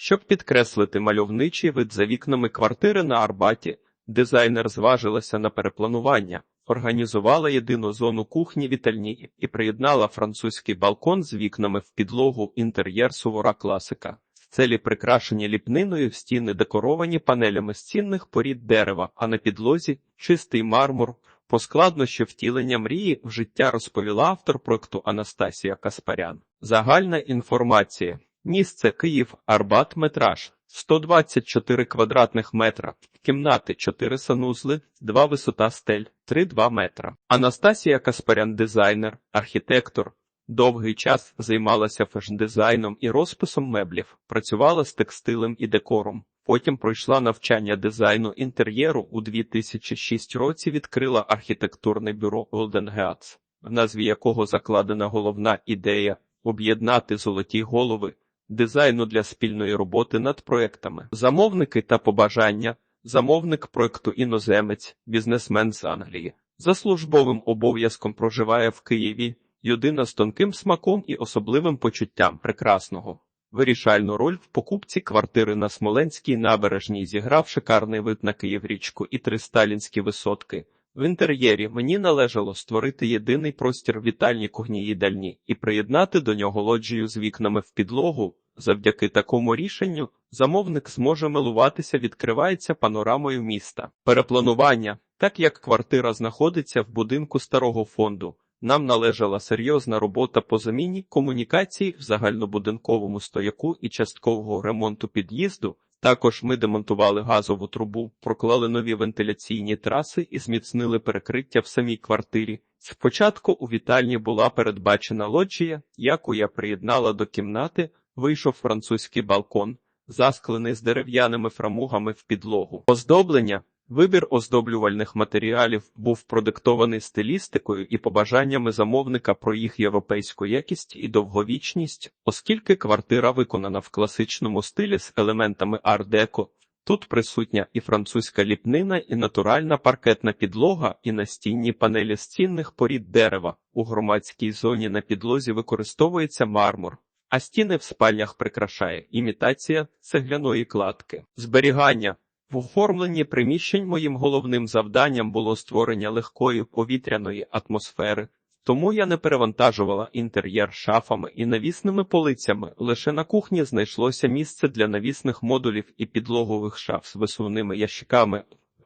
Щоб підкреслити мальовничий вид за вікнами квартири на Арбаті, дизайнер зважилася на перепланування, організувала єдину зону кухні вітальні і приєднала французький балкон з вікнами в підлогу інтер'єр сувора класика. Целі прикрашені ліпниною, стіни декоровані панелями з цінних порід дерева, а на підлозі чистий мармур. По складнощі втілення мрії в життя розповіла автор проекту Анастасія Каспарян. Загальна інформація. Місце Київ, Арбат, метраж 124 квадратних метра, кімнати 4 санузли, 2 висота стель, 3-2 метра. Анастасія Каспарян, дизайнер, архітектор. Довгий час займалася фешн-дизайном і розписом меблів, працювала з текстилем і декором. Потім пройшла навчання дизайну інтер'єру у 2006 році відкрила архітектурне бюро Golden Geats, в назві якого закладена головна ідея об'єднати золоті голови дизайну для спільної роботи над проектами, замовники та побажання, замовник проекту іноземець, бізнесмен з Англії. За службовим обов'язком проживає в Києві людина з тонким смаком і особливим почуттям прекрасного. Вирішальну роль в покупці квартири на Смоленській набережній зіграв шикарний вид на Київрічку і три сталінські висотки. В інтер'єрі мені належало створити єдиний простір вітальні кухні їдальні і приєднати до нього лоджію з вікнами в підлогу. Завдяки такому рішенню замовник зможе милуватися, відкривається панорамою міста. Перепланування, так як квартира знаходиться в будинку старого фонду. Нам належала серйозна робота по заміні комунікацій в загальнобудинковому стояку і часткового ремонту під'їзду. Також ми демонтували газову трубу, проклали нові вентиляційні траси і зміцнили перекриття в самій квартирі. Спочатку у вітальні була передбачена лоджія, яку я приєднала до кімнати, вийшов французький балкон, засклений з дерев'яними фрамугами в підлогу. Оздоблення Вибір оздоблювальних матеріалів був продиктований стилістикою і побажаннями замовника про їх європейську якість і довговічність, оскільки квартира виконана в класичному стилі з елементами ар-деко. Тут присутня і французька ліпнина, і натуральна паркетна підлога, і настінні панелі з цінних порід дерева. У громадській зоні на підлозі використовується мармур, а стіни в спальнях прикрашає імітація цегляної кладки. Зберігання в оформленні приміщень моїм головним завданням було створення легкої повітряної атмосфери, тому я не перевантажувала інтер'єр шафами і навісними полицями. Лише на кухні знайшлося місце для навісних модулів і підлогових шаф з висувними ящиками.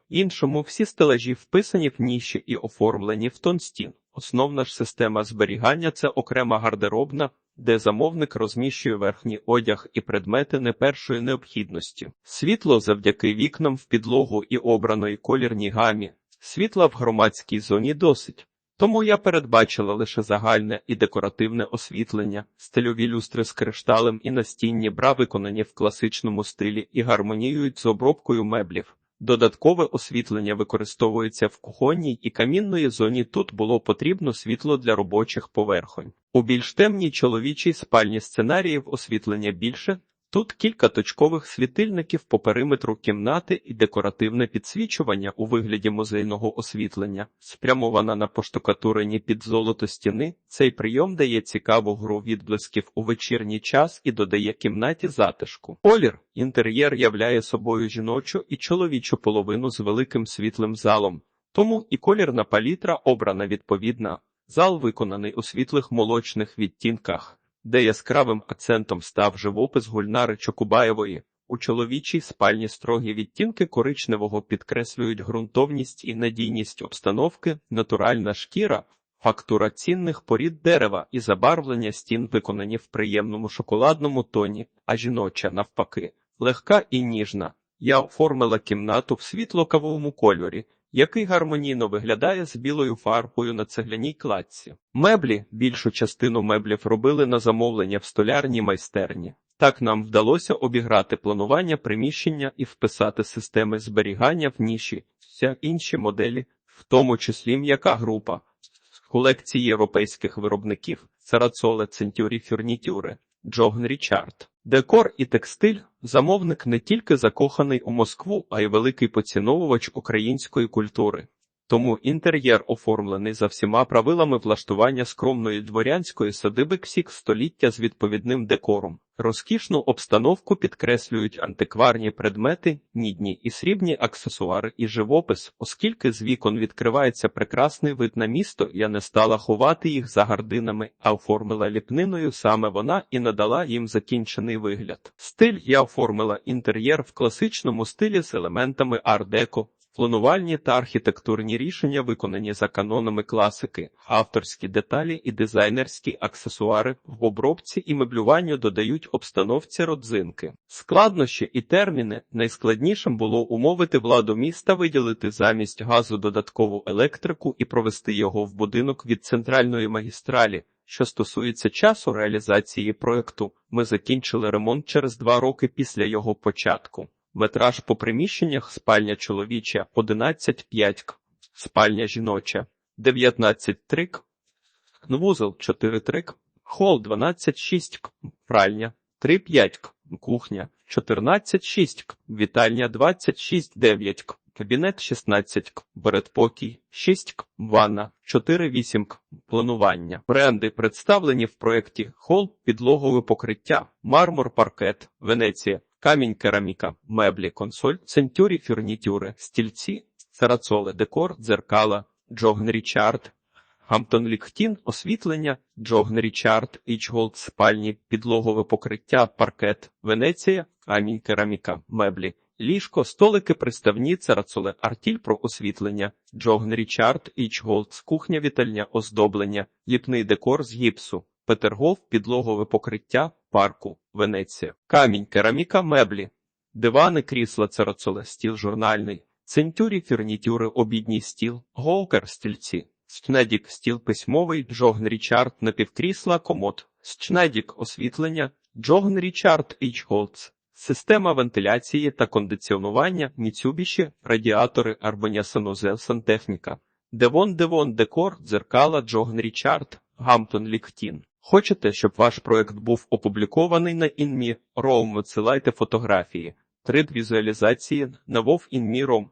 Іншому всі стелажі вписані в ніші і оформлені в тон стін. Основна ж система зберігання це окрема гардеробна, де замовник розміщує верхній одяг і предмети не першої необхідності. Світло завдяки вікнам в підлогу і обраної колірній гамі. Світла в громадській зоні досить. Тому я передбачила лише загальне і декоративне освітлення, стильові люстри з кришталем і настінні бра виконані в класичному стилі і гармоніюють з обробкою меблів. Додаткове освітлення використовується в кухонній і камінної зоні. Тут було потрібно світло для робочих поверхонь. У більш темній чоловічій спальні сценаріїв освітлення більше. Тут кілька точкових світильників по периметру кімнати і декоративне підсвічування у вигляді музейного освітлення, спрямована на поштукатурені під золото стіни. Цей прийом дає цікаву гру відблисків у вечірній час і додає кімнаті затишку. Колір інтер'єр являє собою жіночу і чоловічу половину з великим світлим залом, тому і колірна палітра обрана відповідна. Зал виконаний у світлих молочних відтінках де яскравим акцентом став живопис Гульнари Чокубаєвої. У чоловічій спальні строгі відтінки коричневого підкреслюють ґрунтовність і надійність обстановки, натуральна шкіра, фактура цінних порід дерева і забарвлення стін виконані в приємному шоколадному тоні, а жіноча, навпаки, легка і ніжна. Я оформила кімнату в світло-кавовому кольорі, який гармонійно виглядає з білою фарбою на цегляній кладці. Меблі, більшу частину меблів робили на замовлення в столярній майстерні. Так нам вдалося обіграти планування приміщення і вписати системи зберігання в ніші, вся інші моделі, в тому числі м'яка група з колекції європейських виробників Сарацоле Центюрі Фюрнітюри, Джогн Річард. Декор і текстиль замовник не тільки закоханий у Москву, а й великий поціновувач української культури. Тому інтер'єр оформлений за всіма правилами влаштування скромної дворянської садиби ксік століття з відповідним декором. Розкішну обстановку підкреслюють антикварні предмети, мідні і срібні аксесуари і живопис, оскільки з вікон відкривається прекрасний вид на місто, я не стала ховати їх за гардинами, а оформила ліпниною саме вона і надала їм закінчений вигляд. Стиль я оформила інтер'єр в класичному стилі з елементами ар-деко, Планувальні та архітектурні рішення виконані за канонами класики, авторські деталі і дизайнерські аксесуари в обробці і меблюванню додають обстановці родзинки. Складнощі і терміни найскладнішим було умовити владу міста виділити замість газу додаткову електрику і провести його в будинок від центральної магістралі. Що стосується часу реалізації проекту, ми закінчили ремонт через два роки після його початку. Метраж по приміщеннях спальня чоловіча 11,5 к, спальня жіноча 19 трик, вузол 4 трик, хол 12,6 к, пральня 3,5 к, кухня 14,6 к, вітальня 26,9 к, кабінет 16 к, передпокій 6 к, ванна 4,8 к, планування. Бренди представлені в проєкті хол, підлогове покриття, мармур, паркет, Венеція. Камінь, кераміка, меблі, консоль, центюрі, фурнітюри, стільці, сарацоле, декор, дзеркала, Джогн Річард, Гамптон Ліхтін, освітлення, Джогн Річард, Ічголд, спальні, підлогове покриття, паркет, Венеція, камінь, кераміка, меблі, ліжко, столики, приставні, царацоле, артіль про освітлення, Джогн Річард, Ічголд, кухня, вітальня, оздоблення, ліпний декор з гіпсу. Петергоф, підлогове покриття, парку, Венеція, камінь, кераміка, меблі, дивани, крісла, церацоле, стіл журнальний, центюрі, фірнітюри, обідній стіл, гоукер, стільці, Счнедік, стіл письмовий, Джогн Річард, напівкрісла, комод, Счнедік, освітлення, Джогн Річард, Ічголдс, система вентиляції та кондиціонування, Міцюбіші, радіатори, Арбаня Санузел, сантехніка, Девон, Девон, декор, дзеркала, Джогн Річард, Гамптон Ліхтін. Хочете, щоб ваш проект був опублікований на InMe.rom, висилайте фотографії. 3D візуалізації на WoW InMe.rom.